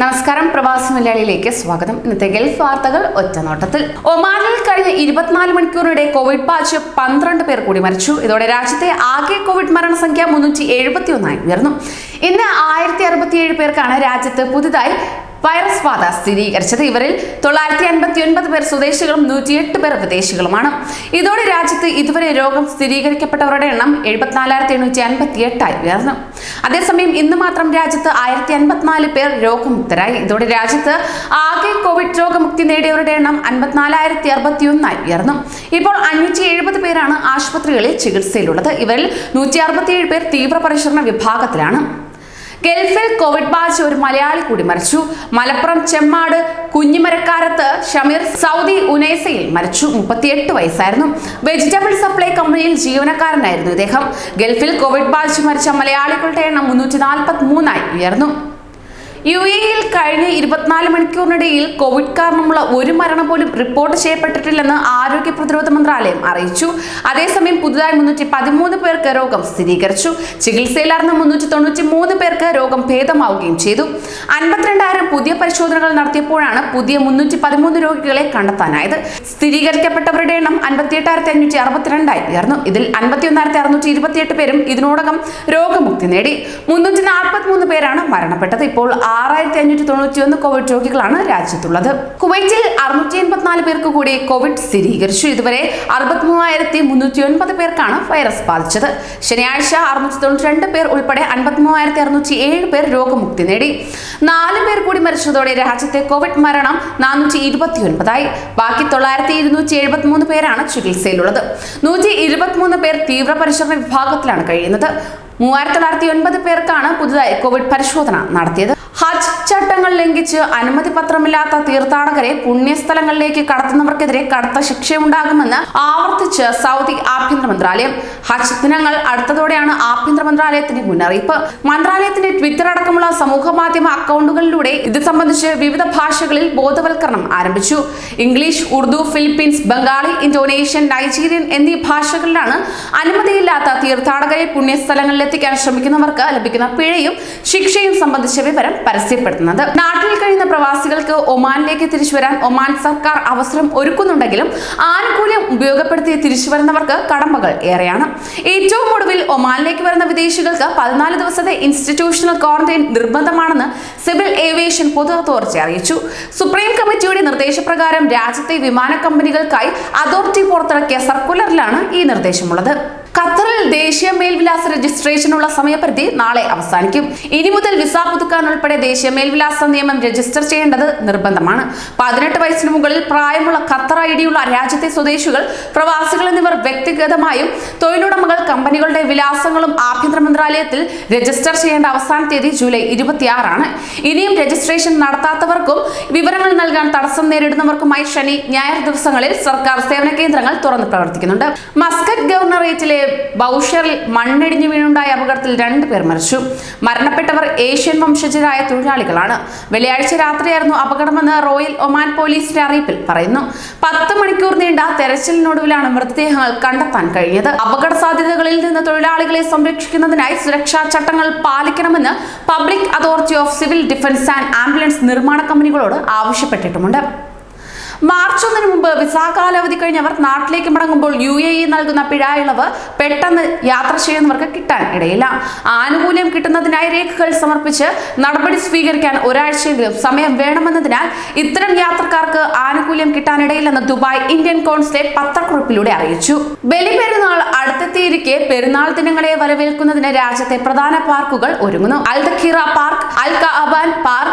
നമസ്കാരം പ്രവാസി മലയാളിയിലേക്ക് സ്വാഗതം. ഇന്നത്തെ ഗൾഫ് വാർത്തകൾ ഒറ്റനോട്ടത്തിൽ. ഒമാനിൽ കഴിഞ്ഞ ഇരുപത്തിനാല് മണിക്കൂറിനിടെ കോവിഡ് ബാധിച്ച് പന്ത്രണ്ട് പേർ കൂടി മരിച്ചു. ഇതോടെ രാജ്യത്തെ ആകെ കോവിഡ് മരണസംഖ്യ മുന്നൂറ്റി എഴുപത്തി ഒന്നായി ഉയർന്നു. ഇന്ന് ആയിരത്തി അറുപത്തിയേഴ് പേർക്കാണ് രാജ്യത്ത് പുതുതായി വൈറസ് ബാധ സ്ഥിരീകരിച്ചത് ഇവരിൽ തൊള്ളായിരത്തി അൻപത്തി ഒൻപത് പേർ സ്വദേശികളും നൂറ്റിയെട്ട് പേർ വിദേശികളുമാണ്. ഇതോടെ രാജ്യത്ത് ഇതുവരെ രോഗം സ്ഥിരീകരിക്കപ്പെട്ടവരുടെ എണ്ണം എഴുപത്തിനാലായിരത്തി എണ്ണൂറ്റി അൻപത്തി എട്ടായി ഉയർന്നു. അതേസമയം ഇന്ന് മാത്രം രാജ്യത്ത് ആയിരത്തി അൻപത്തിനാല് പേർ രോഗമുക്തരായി. ഇതോടെ രാജ്യത്ത് ആകെ കോവിഡ് രോഗമുക്തി നേടിയവരുടെ എണ്ണം അൻപത്തിനാലായിരത്തി അറുപത്തി ഒന്നായി ഉയർന്നു. ഇപ്പോൾ അഞ്ഞൂറ്റി എഴുപത് പേരാണ് ആശുപത്രികളിൽ ചികിത്സയിലുള്ളത്. ഇവരിൽ നൂറ്റി അറുപത്തിയേഴ് പേർ തീവ്രപരിചരണ വിഭാഗത്തിലാണ്. ഗൾഫിൽ കോവിഡ് ബാധിച്ച ഒരു മലയാളി കൂടി മരിച്ചു. മലപ്പുറം ചെമ്മാട് കുഞ്ഞിമരക്കാരത്ത് ഷമീർ സൗദി ഉനൈസയിൽ മരിച്ചു. മുപ്പത്തിയെട്ട് വയസ്സായിരുന്നു. വെജിറ്റബിൾ സപ്ലൈ കമ്പനിയിൽ ജീവനക്കാരനായിരുന്നു ഇദ്ദേഹം. ഗൾഫിൽ കോവിഡ് ബാധിച്ച് മരിച്ച മലയാളികളുടെ എണ്ണം മുന്നൂറ്റി നാൽപ്പത്തി മൂന്നായി ഉയർന്നു. യു എയിൽ കഴിഞ്ഞ ഇരുപത്തിനാല് മണിക്കൂറിനിടയിൽ കോവിഡ് കാരണമുള്ള ഒരു മരണം പോലും റിപ്പോർട്ട് ചെയ്യപ്പെട്ടിട്ടില്ലെന്ന് ആരോഗ്യ പ്രതിരോധ മന്ത്രാലയം അറിയിച്ചു. അതേസമയം പുതുതായി മുന്നൂറ്റി പതിമൂന്ന് പേർക്ക് രോഗം സ്ഥിരീകരിച്ചു. ചികിത്സയിലായിരുന്ന മുന്നൂറ്റി തൊണ്ണൂറ്റി മൂന്ന് പേർക്ക് രോഗം ഭേദമാവുകയും ചെയ്തു. അൻപത്തിരണ്ടായിരം പുതിയ പരിശോധനകൾ നടത്തിയപ്പോഴാണ് പുതിയ മുന്നൂറ്റി പതിമൂന്ന് രോഗികളെ കണ്ടെത്താനായത്. സ്ഥിരീകരിക്കപ്പെട്ടവരുടെ എണ്ണം അൻപത്തിയെട്ടായിരത്തി അഞ്ഞൂറ്റി അറുപത്തിരണ്ടായി ഉയർന്നു. ഇതിൽ അൻപത്തിയൊന്നായിരത്തി അറുന്നൂറ്റി ഇരുപത്തിയെട്ട് പേരും ഇതിനോടകം രോഗമുക്തി നേടി. മുന്നൂറ്റി നാൽപ്പത്തി മൂന്ന് പേരാണ് മരണപ്പെട്ടത്. ഇപ്പോൾ ആറായിരത്തി അഞ്ഞൂറ്റി തൊണ്ണൂറ്റി ഒന്ന് കോവിഡ് രോഗികളാണ് രാജ്യത്തുള്ളത്. കുവൈറ്റിൽ അറുന്നൂറ്റി എൺപത്തിനാല് പേർക്ക് കൂടി കോവിഡ് സ്ഥിരീകരിച്ചു. ഇതുവരെ അറുപത്തി മൂവായിരത്തി മുന്നൂറ്റി ഒൻപത് പേർക്കാണ് വൈറസ് ബാധിച്ചത്. ശനിയാഴ്ച അറുന്നൂറ്റി തൊണ്ണൂറ്റി രണ്ട് പേർ ഉൾപ്പെടെ അൻപത്തി മൂവായിരത്തി അറുന്നൂറ്റി ഏഴ് പേർ രോഗമുക്തി നേടി. നാല് പേർ കൂടി മരിച്ചതോടെ രാജ്യത്തെ കോവിഡ് മരണം നാനൂറ്റി ഇരുപത്തി ഒൻപതായി ബാക്കി തൊള്ളായിരത്തി ഇരുന്നൂറ്റി എഴുപത്തി മൂന്ന് പേരാണ് ചികിത്സയിലുള്ളത്. നൂറ്റി ഇരുപത്തിമൂന്ന് പേർ തീവ്രപരിശോധന വിഭാഗത്തിലാണ് കഴിയുന്നത്. മൂവായിരത്തി തൊള്ളായിരത്തി ഒൻപത് പേർക്കാണ് പുതുതായി കോവിഡ് പരിശോധന നടത്തിയത്. ഹജ്ജ് ചട്ടങ്ങൾ ലംഘിച്ച് അനുമതി പത്രമില്ലാത്ത തീർത്ഥാടകരെ പുണ്യസ്ഥലങ്ങളിലേക്ക് കടത്തുന്നവർക്കെതിരെ കടുത്ത ശിക്ഷയുണ്ടാകുമെന്ന് ആവർത്തിച്ച് സൗദി ആഭ്യന്തര മന്ത്രാലയം. ഹജ്ജ് ദിനങ്ങൾ അടുത്തതോടെയാണ് ആഭ്യന്തര മന്ത്രാലയത്തിന്റെ മുന്നറിയിപ്പ്. മന്ത്രാലയത്തിന്റെ ട്വിറ്റർ അടക്കമുള്ള സമൂഹ മാധ്യമ അക്കൗണ്ടുകളിലൂടെ ഇത് സംബന്ധിച്ച് വിവിധ ഭാഷകളിൽ ബോധവൽക്കരണം ആരംഭിച്ചു. English Urdu Philippines Bengali Indonesian Nigerian എന്നീ ഭാഷകളിലാണ് അനുമതിയില്ലാത്ത തീർത്ഥാടകരെ പുണ്യസ്ഥലങ്ങളിലെത്തിക്കാൻ ശ്രമിക്കുന്നവർക്ക് ലഭിക്കുന്ന പിഴയും ശിക്ഷയും സംബന്ധിച്ച വിവരം പരസ്യപ്പെടുത്തുന്നത് നാട്ടിൽ കഴിയുന്ന പ്രവാസികൾക്ക് ഒമാനിലേക്ക് തിരിച്ചു വരാൻ ഒമാൻ സർക്കാർ അവസരം ഒരുക്കുന്നുണ്ടെങ്കിലും ആനുകൂല്യം ഉപയോഗപ്പെടുത്തി തിരിച്ചു വരുന്നവർക്ക് കടമ്പകൾ ഏറെയാണ്. ഏറ്റവും ഒടുവിൽ ഒമാനിലേക്ക് വരുന്ന വിദേശികൾക്ക് പതിനാല് ദിവസത്തെ ഇൻസ്റ്റിറ്റ്യൂഷണൽ ക്വാറന്റൈൻ നിർബന്ധമാണെന്ന് സിവിൽ ഏവിയേഷൻ പൊതു അതോറിറ്റി അറിയിച്ചു. സുപ്രീം കമ്മിറ്റിയുടെ നിർദ്ദേശപ്രകാരം രാജ്യത്തെ വിമാന കമ്പനികൾക്കായി അതോറിറ്റി പുറത്തിറക്കിയ സർക്കുലറിലാണ് ഈ നിർദ്ദേശമുള്ളത്. ഖത്തറിൽ ദേശീയ മേൽവിലാസ രജിസ്ട്രേഷനുള്ള സമയപരിധി നാളെ അവസാനിക്കും. ഇനി മുതൽ വിസ പുതുക്കാൻ ഉൾപ്പെടെ ദേശീയ മേൽവിലാസ നിയമം രജിസ്റ്റർ ചെയ്യേണ്ടത് നിർബന്ധമാണ്. പതിനെട്ട് വയസ്സിന് മുകളിൽ പ്രായമുള്ള ഖത്തർ ഐ ഡിയുള്ള രാജ്യത്തെ സ്വദേശികൾ പ്രവാസികൾ എന്നിവർ വ്യക്തിഗതമായും തൊഴിലുടമകൾ കമ്പനികളുടെ വിലാസങ്ങളും ആഭ്യന്തര മന്ത്രാലയത്തിൽ രജിസ്റ്റർ ചെയ്യേണ്ട അവസാന തീയതി ജൂലൈ ഇരുപത്തിയാറാണ്. ഇനിയും രജിസ്ട്രേഷൻ നടത്താത്തവർക്കും വിവരങ്ങൾ നൽകാൻ തടസ്സം നേരിടുന്നവർക്കുമായി ശനി ഞായർ ദിവസങ്ങളിൽ സർക്കാർ സേവന കേന്ദ്രങ്ങൾ തുറന്നു പ്രവർത്തിക്കുന്നുണ്ട്. മസ്കറ്റ് ഗവർണറേറ്റിലെ ബൗഷറിൽ മണ്ണിടിഞ്ഞു വീണുണ്ടായ അപകടത്തിൽ രണ്ട് പേർ മരിച്ചു. മരണപ്പെട്ടവർ ഏഷ്യൻ വംശജരായ തൊഴിലാളികളാണ്. വെള്ളിയാഴ്ച രാത്രിയായിരുന്നു അപകടമെന്ന് റോയൽ ഒമാൻ പോലീസിന്റെ അറിയിപ്പിൽ പറയുന്നു. പത്ത് മണിക്കൂർ നീണ്ട തെരച്ചിലിനൊടുവിലാണ് മൃതദേഹങ്ങൾ കണ്ടെത്താൻ കഴിഞ്ഞത്. അപകട സാധ്യതകളിൽ നിന്ന് തൊഴിലാളികളെ സംരക്ഷിക്കുന്നതിനായി സുരക്ഷാ ചട്ടങ്ങൾ പാലിക്കണമെന്ന് public authority of civil defence and ambulance നിർമ്മാണ കമ്പനികളോട് ആവശ്യപ്പെട്ടിട്ടുമുണ്ട്. മാർച്ച് ഒന്നിന് മുമ്പ് വിസാ കാലാവധി കഴിഞ്ഞവർ നാട്ടിലേക്ക് മടങ്ങുമ്പോൾ യു എ ഇ നൽകുന്ന പിഴ ഇളവ് പെട്ടെന്ന് യാത്ര ചെയ്യുന്നവർക്ക് കിട്ടാൻ ഇടയില്ല. ആനുകൂല്യം കിട്ടുന്നതിനായി രേഖകൾ സമർപ്പിച്ച് നടപടി സ്വീകരിക്കാൻ ഒരാഴ്ചയെങ്കിലും സമയം വേണമെന്നതിനാൽ ഇത്തരം യാത്രക്കാർക്ക് ആനുകൂല്യം കിട്ടാനിടയില്ലെന്ന് ദുബായ് ഇന്ത്യൻ കോൺസുലേറ്റ് പത്രക്കുറിപ്പിലൂടെ അറിയിച്ചു. ബലിപെരുന്നാൾ അടുത്തെത്തിയിരിക്കെ പെരുന്നാൾ ദിനങ്ങളെ വരവേൽക്കുന്നതിന് രാജ്യത്തെ പ്രധാന പാർക്കുകൾ ഒരുങ്ങുന്നു. Al Dhakhira park Al Kaaban park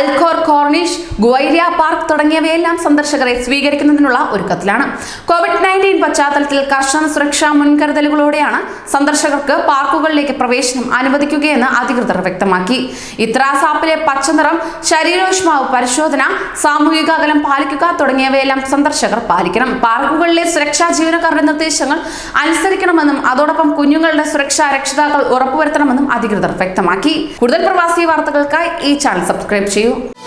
Al Khor corniche Guwairiya park തുടങ്ങിയവയെല്ലാം സന്ദർശകരെ സ്വീകരിക്കുന്നതിനുള്ള ഒരുക്കത്തിലാണ്. കോവിഡ് നയന്റീൻ പശ്ചാത്തലത്തിൽ കർശന സുരക്ഷാ മുൻകരുതലുകളോടെയാണ് സന്ദർശകർക്ക് പാർക്കുകളിലേക്ക് പ്രവേശനം അനുവദിക്കുകയെന്ന് അധികൃതർ വ്യക്തമാക്കി. ഇത്രാസ് ആപ്പിലെ പച്ചനിറം ശരീരോഷ്മാവ് പരിശോധന സാമൂഹിക അകലം പാലിക്കുക തുടങ്ങിയവയെല്ലാം സന്ദർശകർ പാലിക്കണം. പാർക്കുകളിലെ സുരക്ഷാ ജീവനക്കാരുടെ നിർദ്ദേശങ്ങൾ അനുസരിക്കണമെന്നും അതോടൊപ്പം കുഞ്ഞുങ്ങളുടെ സുരക്ഷാ രക്ഷിതാക്കൾ ഉറപ്പുവരുത്തണമെന്നും അധികൃതർ വ്യക്തമാക്കി. കൂടുതൽ പ്രവാസി വാർത്തകൾക്കായി ഈ ചാനൽ സബ്സ്ക്രൈബ് ചെയ്യൂ. Evangelio